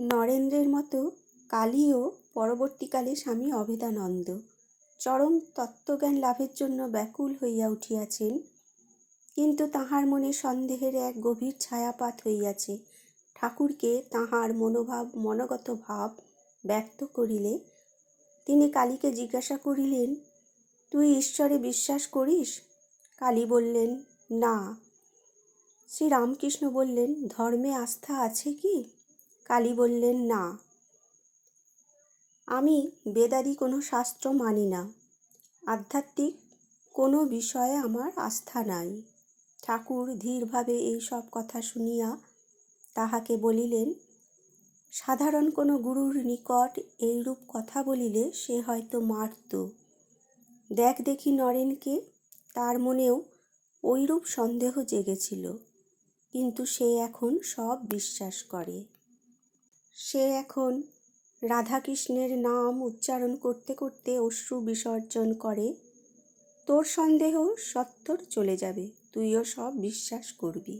নরেন্দ্রের মতো কালীও পরবর্তীকালে স্বামী অভেদানন্দ। চরম তত্ত্বজ্ঞান লাভের জন্য ব্যাকুল হইয়া উঠিয়াছেন। কিন্তু তাঁহার মনে সন্দেহের এক গভীর ছায়াপাত হইয়াছে। ঠাকুরকে তাঁহার মনোভাব, মনোগত ভাব ব্যক্ত করিলে, তিনি কালীকে জিজ্ঞাসা করিলেন, তুই ঈশ্বরে বিশ্বাস করিস? কালী বললেন, না। শ্রীরামকৃষ্ণ বললেন, ধর্মে আস্থা আছে কি? কালী বললেন, না। আমি বেদাদি কোনো শাস্ত্র মানি না। আধ্যাত্মিক কোনো বিষয়ে আমার আস্থা নাই। ঠাকুর ধীরভাবে এই সব কথা শুনিয়া তাহাকে বলিলেন, সাধারণ কোনো গুরুর নিকট এইরূপ কথা বলিলে সে হয়তো মারত। দেখ দেখি নরেনকে, তার মনেও ওইরূপ সন্দেহ জেগেছিল। কিন্তু সে এখন সব বিশ্বাস করে। সে এখন রাধাকৃষ্ণের নাম উচ্চারণ করতে করতে অশ্রু বিসর্জন করে। তোর সন্দেহ সত্তর চলে যাবে, তুইও সব বিশ্বাস করবি।